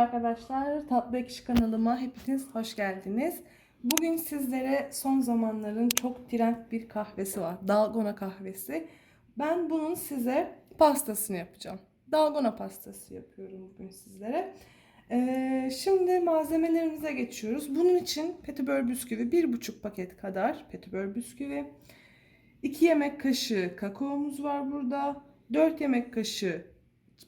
arkadaşlar, Tatlı Ekşi kanalıma hepiniz hoş geldiniz. Bugün sizlere son zamanların çok trend bir kahvesi var. Dalgona kahvesi. Ben bunun size pastasını yapacağım. Dalgona pastası yapıyorum bugün sizlere. Ee, şimdi malzemelerimize geçiyoruz. Bunun için petibör bisküvi 1,5 paket kadar petibör bisküvi. 2 yemek kaşığı kakaomuz var burada. 4 yemek kaşığı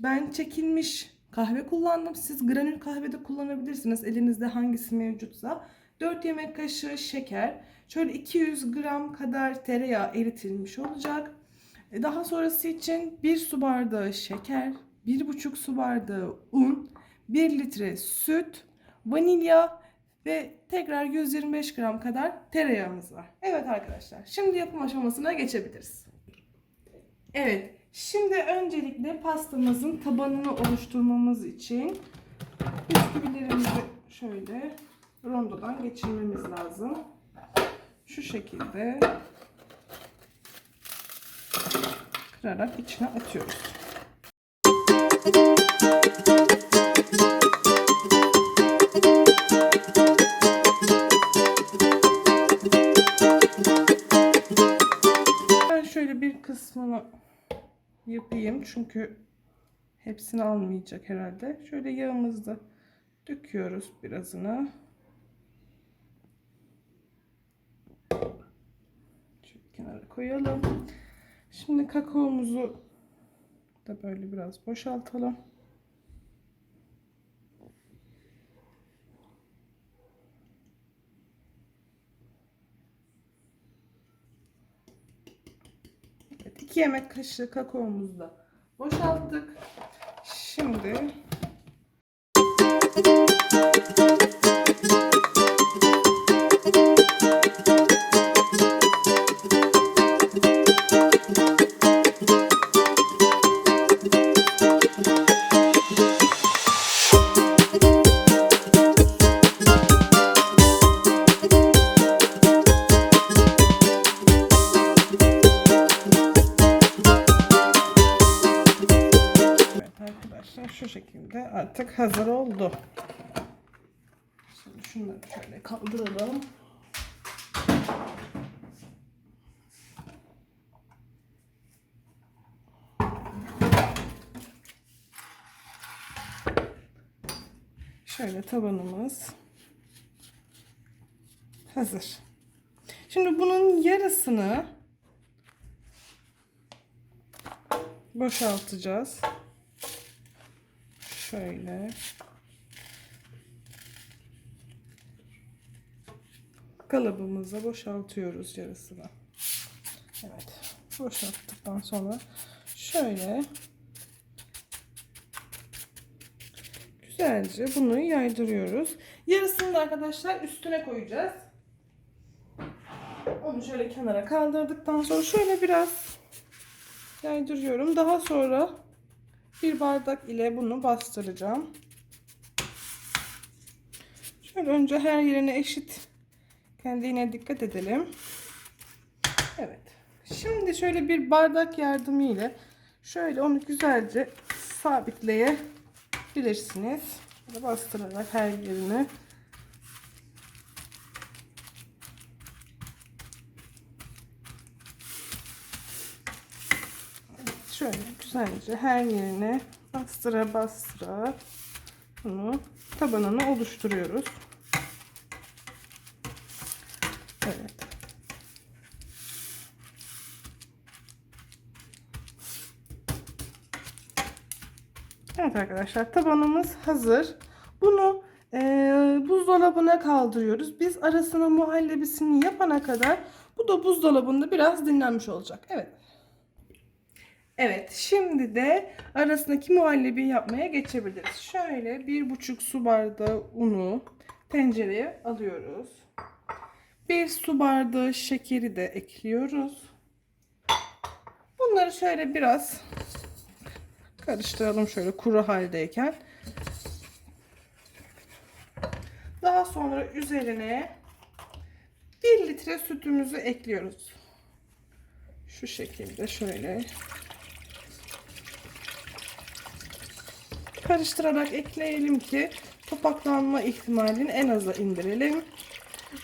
ben çekilmiş kahve kullandım. Siz granül kahve de kullanabilirsiniz. Elinizde hangisi mevcutsa. 4 yemek kaşığı şeker. Şöyle 200 gram kadar tereyağı eritilmiş olacak. E, Daha sonrası için 1 su bardağı şeker, 1,5 su bardağı un, 1 litre süt, vanilya ve tekrar 125 gram kadar tereyağımız var. Evet arkadaşlar şimdi yapım aşamasına geçebiliriz. Evet, şimdi öncelikle pastamızın tabanını oluşturmamız için bisküvilerimizi şöyle rondodan geçirmemiz lazım. Şu şekilde kırarak içine atıyoruz. Ben şöyle bir kısmını yapayım çünkü hepsini almayacak herhalde. Şöyle yağımızı döküyoruz birazını. Şöyle kenara koyalım. Şimdi kakaomuzu da böyle biraz boşaltalım. Evet, 2 yemek kaşığı kakaomuzu da boşalttık. Şimdi arkadaşlar şu şekilde artık hazır oldu. Şimdi şunları şöyle kaldıralım. Şöyle tabanımız hazır. Şimdi bunun yarısını boşaltacağız. Şöyle. Kalıbımıza boşaltıyoruz yarısını. Evet. Boşalttıktan sonra şöyle güzelce bunu yaydırıyoruz. Yarısını da arkadaşlar üstüne koyacağız. Onu şöyle kenara kaldırdıktan sonra şöyle biraz yaydırıyorum. Daha sonra bir bardak ile bunu bastıracağım. Şöyle önce her yerine eşit kendine dikkat edelim. Evet. Şimdi şöyle bir bardak yardımıyla şöyle onu güzelce sabitleyebilirsiniz. Bastırarak her yerine şöyle güzelce her yerine bastıra bastıra bunu tabanını oluşturuyoruz. Evet. Evet arkadaşlar tabanımız hazır. Bunu e, buzdolabına kaldırıyoruz. Biz arasına muhallebisini yapana kadar bu da buzdolabında biraz dinlenmiş olacak. Evet. Evet, şimdi de arasındaki muhallebi yapmaya geçebiliriz. Şöyle bir buçuk su bardağı unu tencereye alıyoruz. Bir su bardağı şekeri de ekliyoruz. Bunları şöyle biraz karıştıralım şöyle kuru haldeyken. Daha sonra üzerine 1 litre sütümüzü ekliyoruz. Şu şekilde şöyle karıştırarak ekleyelim ki topaklanma ihtimalini en aza indirelim.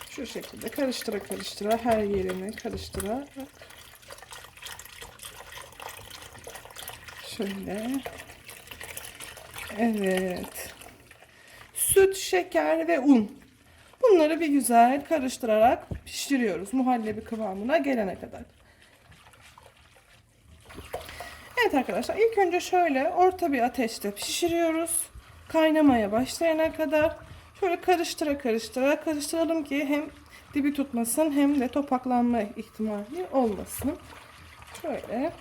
Şu şekilde karıştıra karıştıra her yerini karıştırarak şöyle evet süt, şeker ve un bunları bir güzel karıştırarak pişiriyoruz muhallebi kıvamına gelene kadar. Evet arkadaşlar ilk önce şöyle orta bir ateşte pişiriyoruz. Kaynamaya başlayana kadar şöyle karıştıra karıştıra karıştıralım ki hem dibi tutmasın hem de topaklanma ihtimali olmasın. Şöyle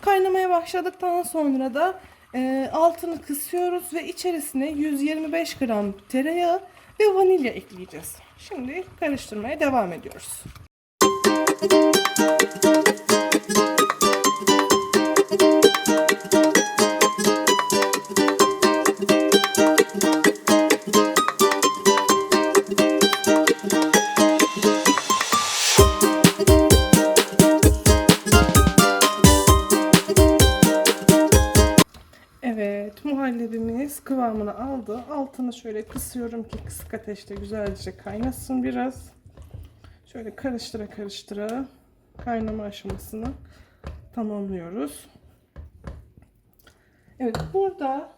kaynamaya başladıktan sonra da e, altını kısıyoruz ve içerisine 125 gram tereyağı ve vanilya ekleyeceğiz. Şimdi karıştırmaya devam ediyoruz. Evet, Altını şöyle kısıyorum ki kısık ateşte güzelce kaynasın biraz. Şöyle karıştıra karıştıra kaynama aşamasını tamamlıyoruz. Evet, burada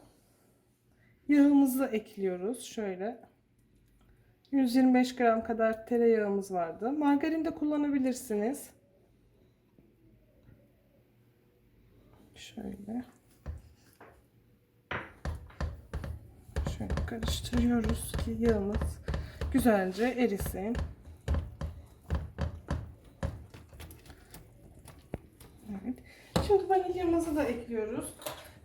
yağımızı ekliyoruz. Şöyle 125 gram kadar tereyağımız vardı. Margarin de kullanabilirsiniz. Şöyle. Karıştırıyoruz ki yağımız güzelce erisin. Evet. Şimdi vanilyamızı da ekliyoruz.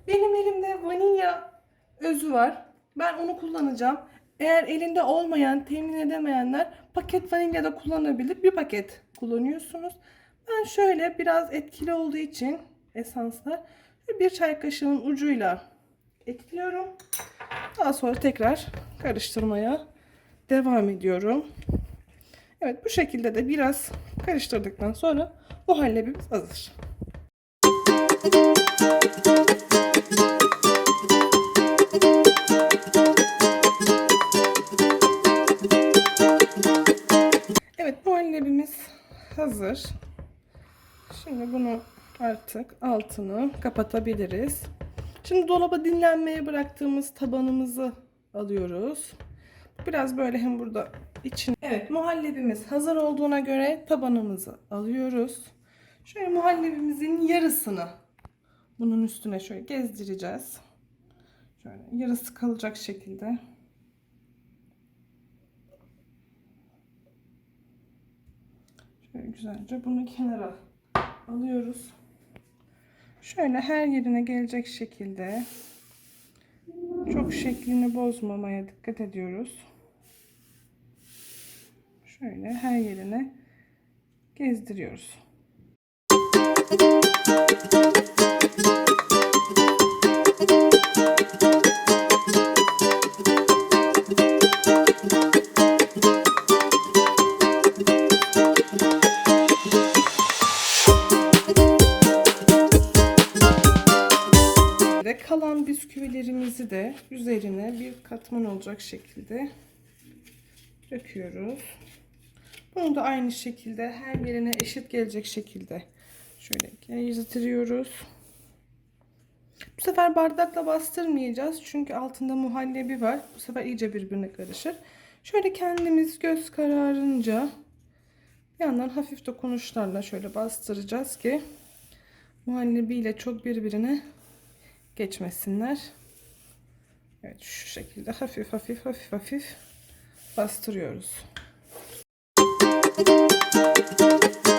Benim elimde vanilya özü var. Ben onu kullanacağım. Eğer elinde olmayan, temin edemeyenler paket vanilya da kullanabilir. Bir paket kullanıyorsunuz. Ben şöyle biraz etkili olduğu için esanslar bir çay kaşığının ucuyla ekliyorum. Daha sonra tekrar karıştırmaya devam ediyorum. Evet bu şekilde de biraz karıştırdıktan sonra muhallebimiz hazır. Evet muhallebimiz hazır. Şimdi bunu artık altını kapatabiliriz. Şimdi dolaba dinlenmeye bıraktığımız tabanımızı alıyoruz. Biraz böyle hem burada için. Evet muhallebimiz hazır olduğuna göre tabanımızı alıyoruz. Şöyle muhallebimizin yarısını bunun üstüne şöyle gezdireceğiz. Şöyle yarısı kalacak şekilde. Şöyle güzelce bunu kenara alıyoruz. Şöyle her yerine gelecek şekilde çok şeklini bozmamaya dikkat ediyoruz. Şöyle her yerine gezdiriyoruz. Ve de üzerine bir katman olacak şekilde döküyoruz. Bunu da aynı şekilde her yerine eşit gelecek şekilde şöyle gezdiriyoruz. Bu sefer bardakla bastırmayacağız çünkü altında muhallebi var. Bu sefer iyice birbirine karışır. Şöyle kendimiz göz kararınca bir yandan hafif dokunuşlarla şöyle bastıracağız ki muhallebiyle çok birbirine geçmesinler. Evet şu şekilde hafif hafif hafif hafif bastırıyoruz. Dalgona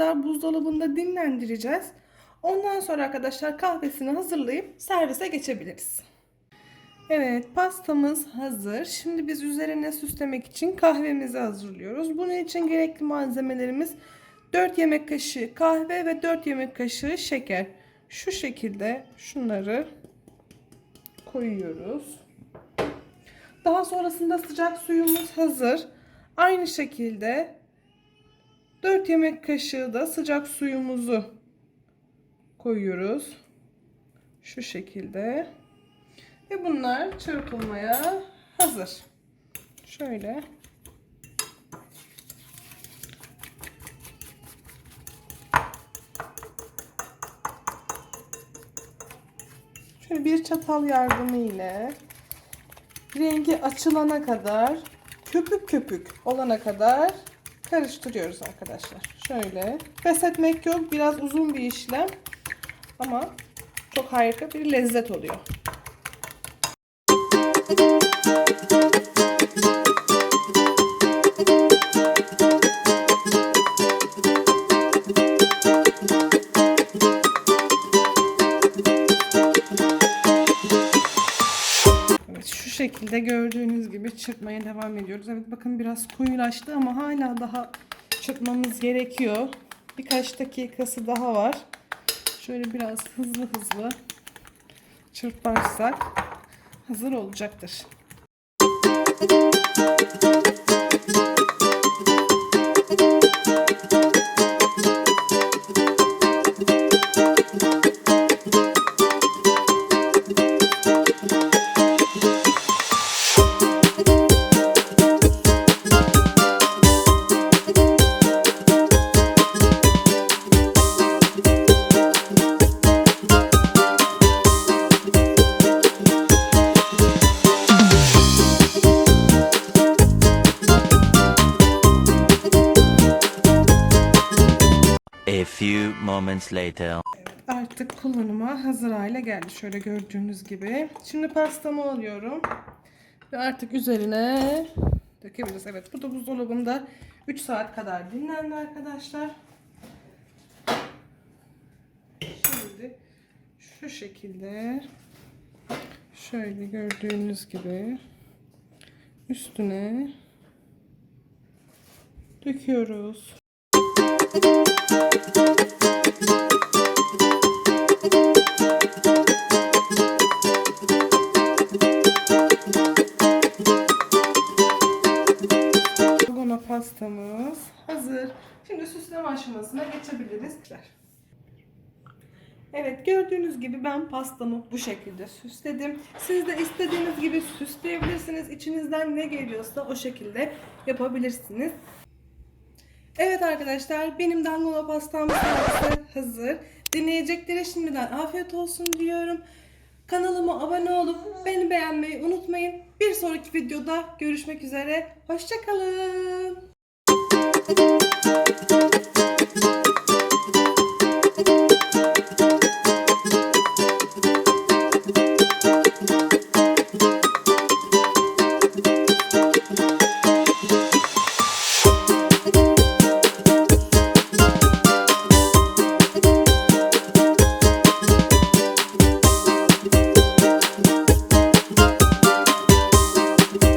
kadar buzdolabında dinlendireceğiz. Ondan sonra arkadaşlar kahvesini hazırlayıp servise geçebiliriz. Evet pastamız hazır. Şimdi biz üzerine süslemek için kahvemizi hazırlıyoruz. Bunun için gerekli malzemelerimiz 4 yemek kaşığı kahve ve 4 yemek kaşığı şeker. Şu şekilde şunları koyuyoruz. Daha sonrasında sıcak suyumuz hazır. Aynı şekilde 4 yemek kaşığı da sıcak suyumuzu koyuyoruz. Şu şekilde. Ve bunlar çırpılmaya hazır. Şöyle. Şöyle bir çatal yardımı ile rengi açılana kadar köpük köpük olana kadar karıştırıyoruz arkadaşlar. Şöyle. Pes etmek yok. Biraz uzun bir işlem. Ama çok harika bir lezzet oluyor. Şekilde gördüğünüz gibi çırpmaya devam ediyoruz. Evet bakın biraz koyulaştı ama hala daha çırpmamız gerekiyor. Birkaç dakikası daha var. Şöyle biraz hızlı hızlı çırparsak hazır olacaktır. A few moments later. Artık kullanıma hazır hale geldi. Şöyle gördüğünüz gibi. Şimdi pastamı alıyorum. Ve artık üzerine dökebiliriz. Evet bu da buzdolabında 3 saat kadar dinlendi arkadaşlar. Şimdi şu şekilde şöyle gördüğünüz gibi üstüne döküyoruz. Dalgona pastamız hazır. Şimdi süsleme aşamasına geçebiliriz. Evet gördüğünüz gibi ben pastamı bu şekilde süsledim. Siz de istediğiniz gibi süsleyebilirsiniz. İçinizden ne geliyorsa o şekilde yapabilirsiniz. Evet arkadaşlar benim dangola pastam hazır. Dinleyeceklere şimdiden afiyet olsun diyorum. Kanalıma abone olup beni beğenmeyi unutmayın. Bir sonraki videoda görüşmek üzere. Hoşçakalın.